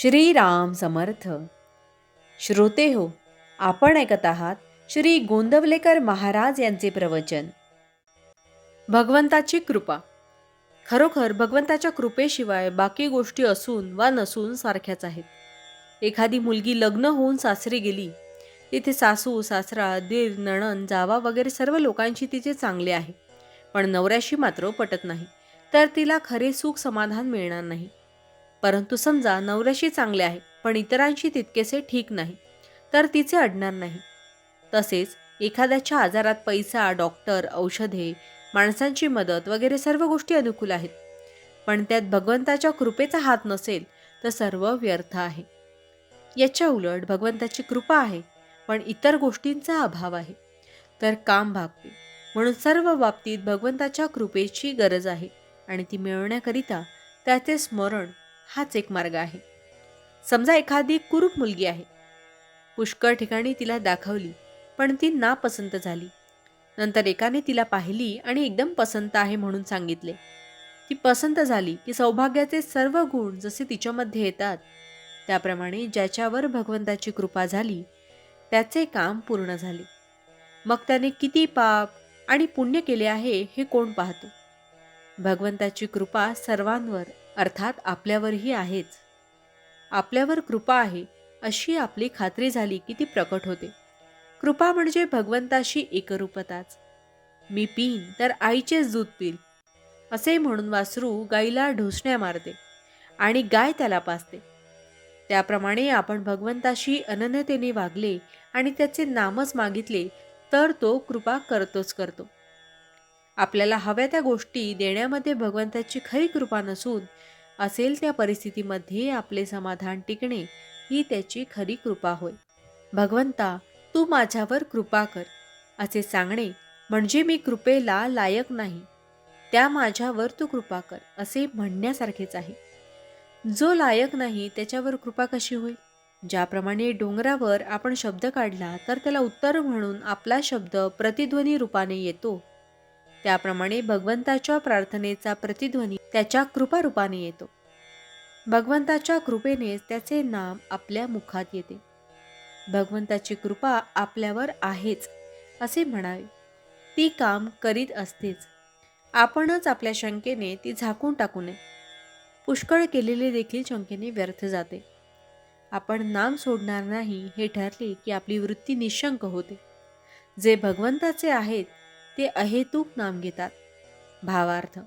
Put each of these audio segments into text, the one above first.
श्रीराम समर्थ. श्रोते हो आपण ऐकत आहात श्री गोंदवलेकर महाराज यांचे प्रवचन. भगवंताची कृपा. खरोखर भगवंताच्या कृपेशिवाय बाकी गोष्टी असून वा नसून सारख्याच आहेत. एखादी मुलगी लग्न होऊन सासरी गेली तिथे सासू सासरा दीर नणन जावा वगैरे सर्व लोकांशी तिचे चांगले आहे. पण नवऱ्याशी मात्र पटत नाही. तर तिला खरे सुख समाधान मिळणार नाही. परंतु समजा नवऱ्याशी चांगले आहे पण इतरांशी तितकेसे ठीक नाही तर तिचे अडणार नाही. तसेच एखाद्याच्या आजारात पैसा डॉक्टर औषधे माणसांची मदत वगैरे सर्व गोष्टी अनुकूल आहेत. पण त्यात भगवंताच्या कृपेचा हात नसेल तर सर्व व्यर्थ आहे. याच्या उलट भगवंताची कृपा आहे पण इतर गोष्टींचा अभाव आहे. तर काम भागते. म्हणून सर्व बाबतीत भगवंताच्या कृपेची गरज आहे आणि ती मिळवण्याकरिता त्याचे स्मरण हाच एक मार्ग आहे. समजा एखादी कुरूप मुलगी आहे. पुष्कळ ठिकाणी तिला दाखवली पण ती नापसंत झाली. नंतर एकाने तिला पाहिली आणि एकदम पसंत आहे म्हणून सांगितले. ती पसंत झाली की सौभाग्याचे सर्व गुण जसे तिच्यामध्ये येतात त्याप्रमाणे ज्याच्यावर भगवंताची कृपा झाली त्याचे काम पूर्ण झाले. मग त्याने किती पाप आणि पुण्य केले आहे हे कोण पाहतो? भगवंताची कृपा सर्वांवर अर्थात आपल्यावरही आहेच. आपल्यावर कृपा आहे अशी आपली खात्री झाली की ती प्रकट होते. कृपा म्हणजे भगवंताशी एकरूपताच. मी पीन तर आईचेच दूध पिल. असे म्हणून वासरू गाईला ढोसण्या मारते आणि गाय त्याला पाजते. त्याप्रमाणे आपण भगवंताशी अनन्यतेने वागले आणि त्याचे नामच मागितले तर तो कृपा करतोच करतो. आपल्याला हव्या त्या गोष्टी देण्यामध्ये भगवंताची खरी कृपा नसून असेल त्या परिस्थितीमध्ये आपले समाधान टिकणे ही त्याची खरी कृपा होय. भगवंता तू माझ्यावर कृपा कर असे सांगणे म्हणजे मी कृपेला लायक नाही. त्या माझ्यावर तू कृपा कर असे म्हणण्यासारखेच आहे. जो लायक नाही त्याच्यावर कृपा कशी होईल ज्याप्रमाणे डोंगरावर आपण शब्द काढला तर त्याला उत्तर म्हणून आपला शब्द प्रतिध्वनी रूपाने येतो. त्याप्रमाणे भगवंताच्या प्रार्थनेचा प्रतिध्वनी त्याच्या कृपारूपाने येतो. भगवंताच्या कृपेनेच त्याचे नाम आपल्या मुखात येते. भगवंताची कृपा आपल्यावर आहेच असे म्हणावे. ती काम करीत असतेच. आपणच आपल्या शंकेने ती झाकून टाकू नये. पुष्कळ केलेले देखील शंकेने व्यर्थ जाते. आपण नाम सोडणार नाही हे ठरले की आपली वृत्ती निशंक होते. जे भगवंताचे आहेत ते अहेतुक नाम घेतात. भावार्थ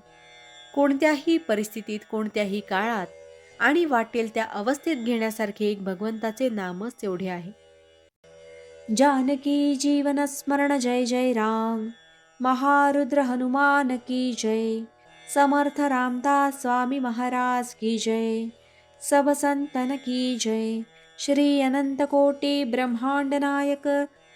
कोणत्याही परिस्थितीत कोणत्याही काळात आणि वाटेल त्या अवस्थेत घेण्यासारखे एक भगवंताचे नामच तेवढे आहे. जानकी जीवन स्मरण जय जय राम. महारुद्र हनुमान की जय. समर्थ रामदास स्वामी महाराज की जय. सब संतन की जय. श्री अनंत कोटी ब्रह्मांड नायक